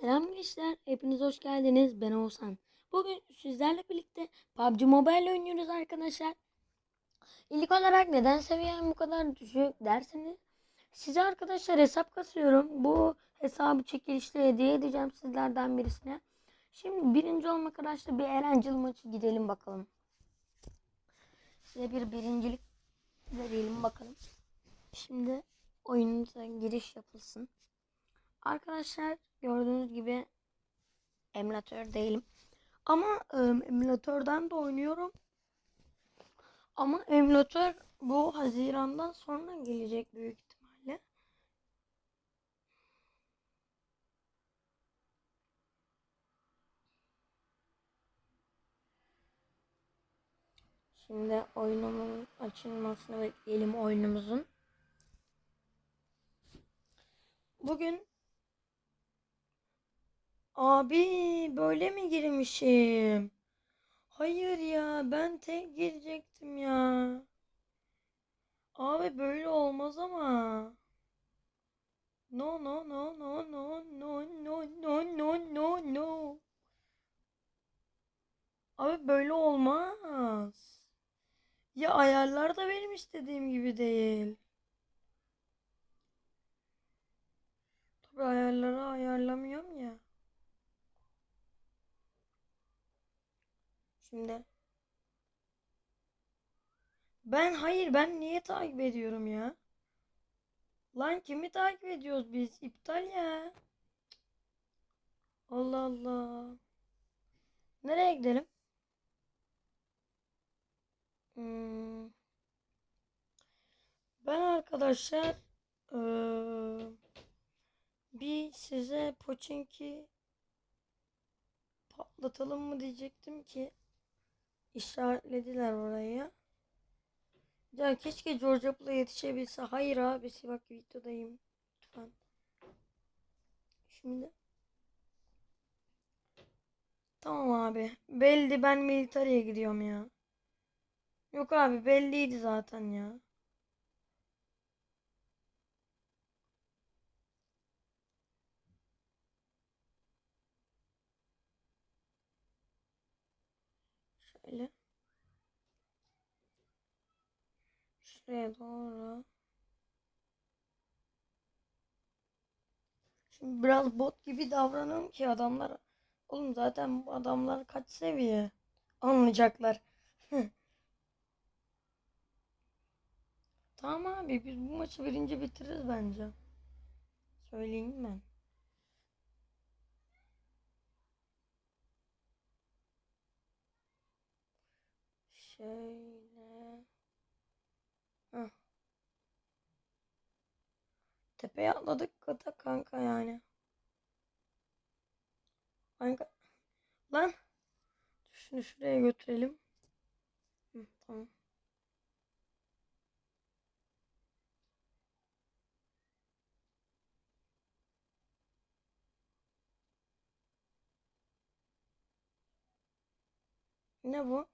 Selam gençler, hepiniz hoş geldiniz. Ben Oğuzhan. Bugün sizlerle birlikte PUBG Mobile oynuyoruz arkadaşlar. İlk olarak neden seviyem bu kadar düşük derseniz size arkadaşlar hesap kasıyorum. Bu hesabı çekilişte hediye edeceğim sizlerden birisine. Şimdi birinci olmak amaçlı bir eğlenceli maçı gidelim bakalım. Size bir birincilik verelim bakalım. Şimdi oyunumuza giriş yapılsın. Arkadaşlar gördüğünüz gibi emülatör değilim. Ama e, emülatörden de oynuyorum. Ama emülatör bu Haziran'dan sonra gelecek büyük ihtimalle. Şimdi oyunumun açılmasını bekleyelim oyunumuzun. Bugün Abi böyle mi girmişim? Hayır ya ben tek girecektim ya. Abi böyle olmaz ama. No no no no no no no no no no no. Abi böyle olmaz. Ya ayarlar da benim istediğim gibi değil. Tabii ayarları ayarlamıyorum ya. Şimdi. Ben hayır ben niye takip ediyorum ya? Lan kimi takip ediyoruz biz? İptal ya. Allah Allah. Nereye gidelim? Hmm. Ben arkadaşlar eee, bir size Pochinki patlatalım mı diyecektim ki işaretlediler oraya. Ya keşke George Apple'a yetişebilse. Hayır abisi bak videodayım. Lütfen. Şimdi. Tamam abi. Belli ben militariye gidiyorum ya. Yok abi belliydi zaten ya. Şuraya doğru. Şimdi biraz bot gibi davranıyorum ki adamlar. Oğlum zaten bu adamlar kaç seviye? Anlayacaklar. Tamam abi biz bu maçı birinci bitiririz bence. Söyleyeyim ben. Şöyle. Tepeye atladık kata kanka yani. Kanka. Lan. Şunu şuraya götürelim. Hı, tamam. Ne bu?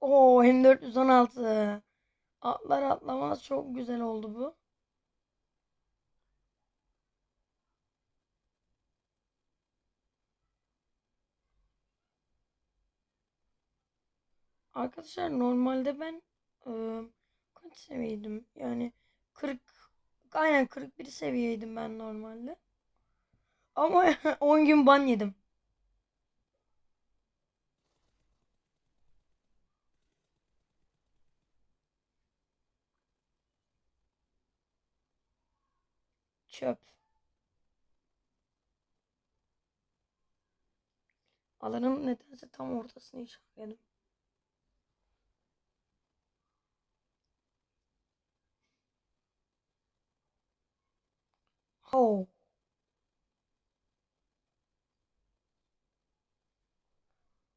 Oo M416. Atlar atlamaz çok güzel oldu bu. Arkadaşlar normalde ben ıı, kaç seviyeydim? Yani 40 aynen 41 seviyeydim ben normalde. Ama 10 gün ban yedim. Çöp. Alanın nedense tam ortasını işaretledim. Oh.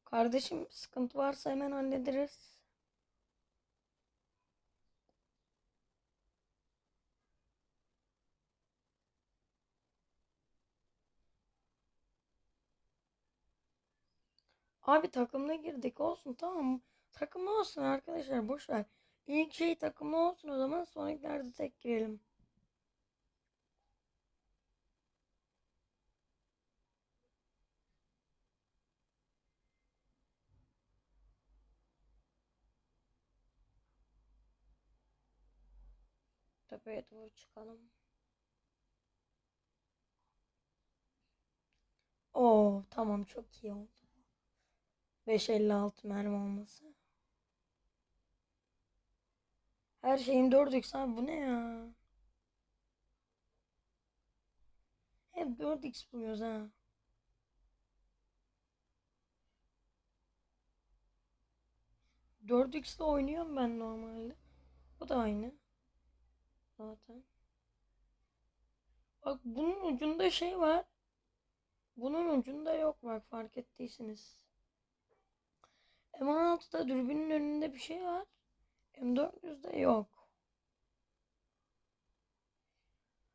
Kardeşim sıkıntı varsa hemen hallederiz. Abi takımla girdik olsun tamam. Takımlı olsun arkadaşlar boş ver. İlk şey takımlı olsun o zaman sonrakilerde tek girelim. Tepeye doğru çıkalım. Oo tamam çok iyi oldu. 5.56 mermi olması. Her şeyim 4x abi bu ne ya? Hep 4x buluyoruz ha. Dört x'le oynuyorum ben normalde. Bu da aynı. Zaten. Bak bunun ucunda şey var. Bunun ucunda yok bak fark ettiyseniz. M16'da dürbünün önünde bir şey var. M400'de yok.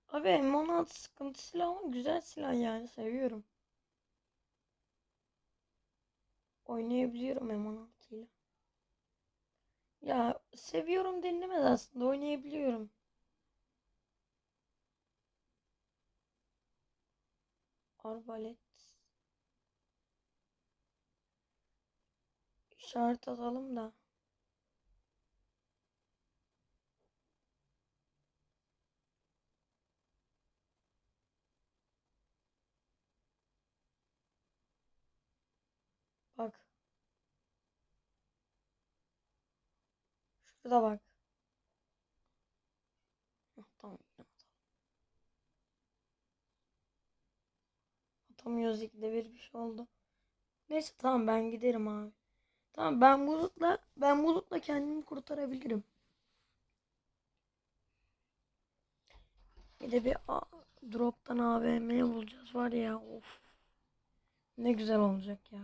Abi M16 sıkıntı silah ama güzel silah yani seviyorum. Oynayabiliyorum M16 ile. Ya seviyorum denilemez aslında oynayabiliyorum. Arbalet. İşaret atalım da. Bak. Şurada bak. Tamam. Atamıyoruz ikide bir bir şey oldu. Neyse tamam ben giderim abi. Tamam ben bulutla ben bulutla kendimi kurtarabilirim. Bir de bir a, drop'tan AVM bulacağız var ya of. Ne güzel olacak ya.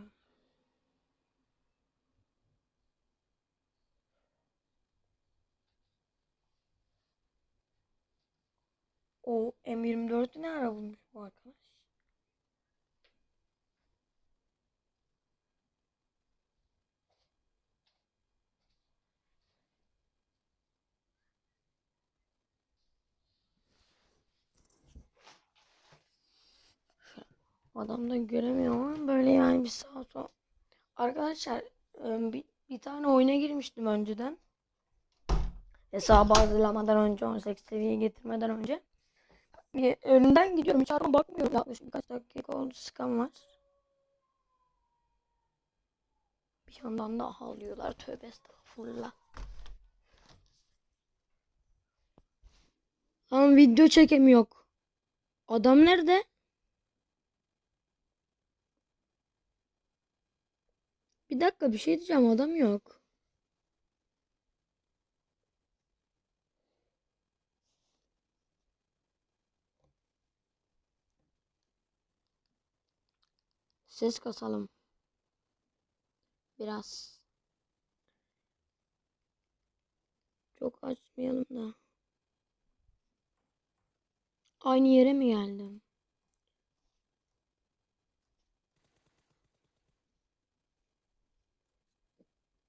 O M24'ü ne ara bulmuş bu arkadaş? Adam da göremiyor ama böyle yani bir sağa sola. Arkadaşlar e, bir, bir tane oyuna girmiştim önceden. Hesabı hazırlamadan önce 18 seviyeye getirmeden önce. Bir önünden gidiyorum hiç arkama bakmıyorum. Yaklaşık birkaç dakika oldu sıkan var. Bir yandan da ağlıyorlar tövbe estağfurullah. Ama video çekemiyor. Adam nerede? Bir dakika bir şey diyeceğim adam yok. Ses kasalım. Biraz. Çok açmayalım da. Aynı yere mi geldim?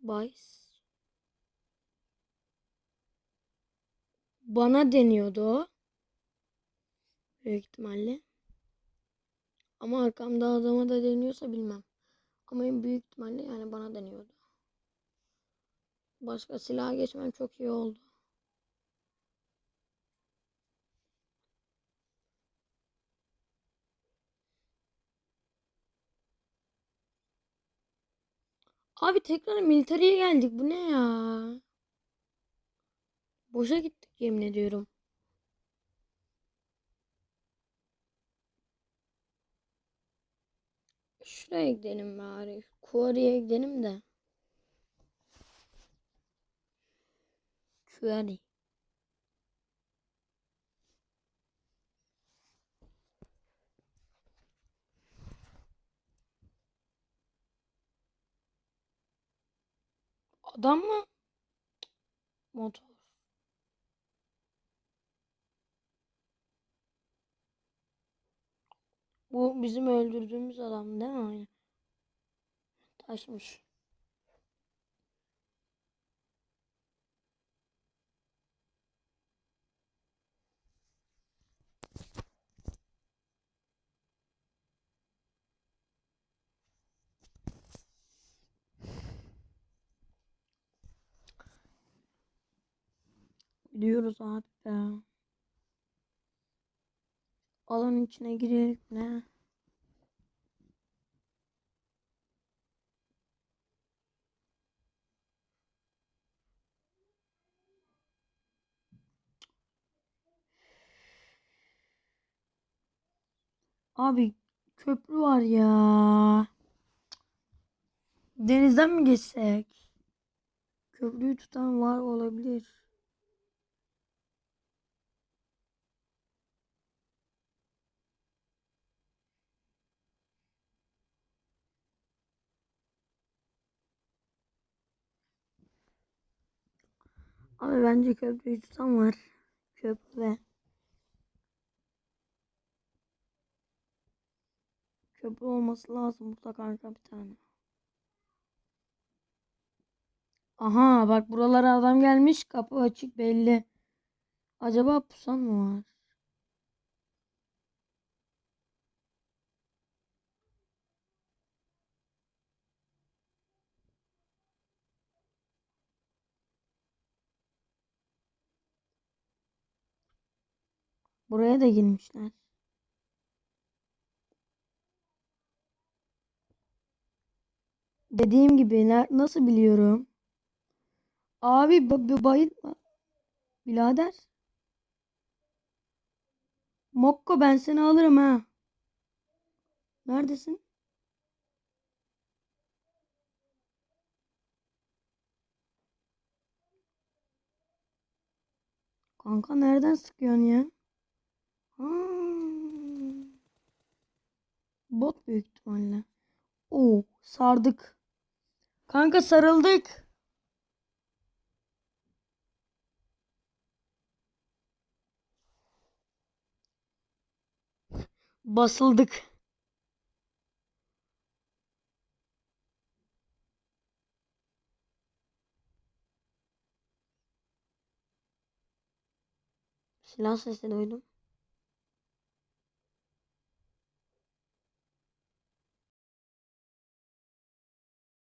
Bays. Bana deniyordu o. Büyük ihtimalle. Ama arkamda adama da deniyorsa bilmem. Ama en büyük ihtimalle yani bana deniyordu. Başka silaha geçmem çok iyi oldu. Abi tekrar militariye geldik. Bu ne ya? Boşa gittik yemin ediyorum. Şuraya gidelim bari. Quarry'e gidelim de. Quarry. Adam mı? Motor. Bu bizim öldürdüğümüz adam değil mi? Taşmış. Abi be. Alanın içine girelim ne? Abi köprü var ya. Denizden mi geçsek? Köprüyü tutan var olabilir. Abi bence köprüyü tutan var. Köprü. Köprü olması lazım burada kanka bir tane. Aha bak buralara adam gelmiş. Kapı açık belli. Acaba pusan mı var? Buraya da girmişler. Dediğim gibi nasıl biliyorum? Abi ba- ba- bayılma. Birader. Mokko ben seni alırım ha. Neredesin? Kanka nereden sıkıyorsun ya? Ha. Bot büyük ihtimalle. Oo, sardık. Kanka sarıldık. Basıldık. Silah sesi duydum.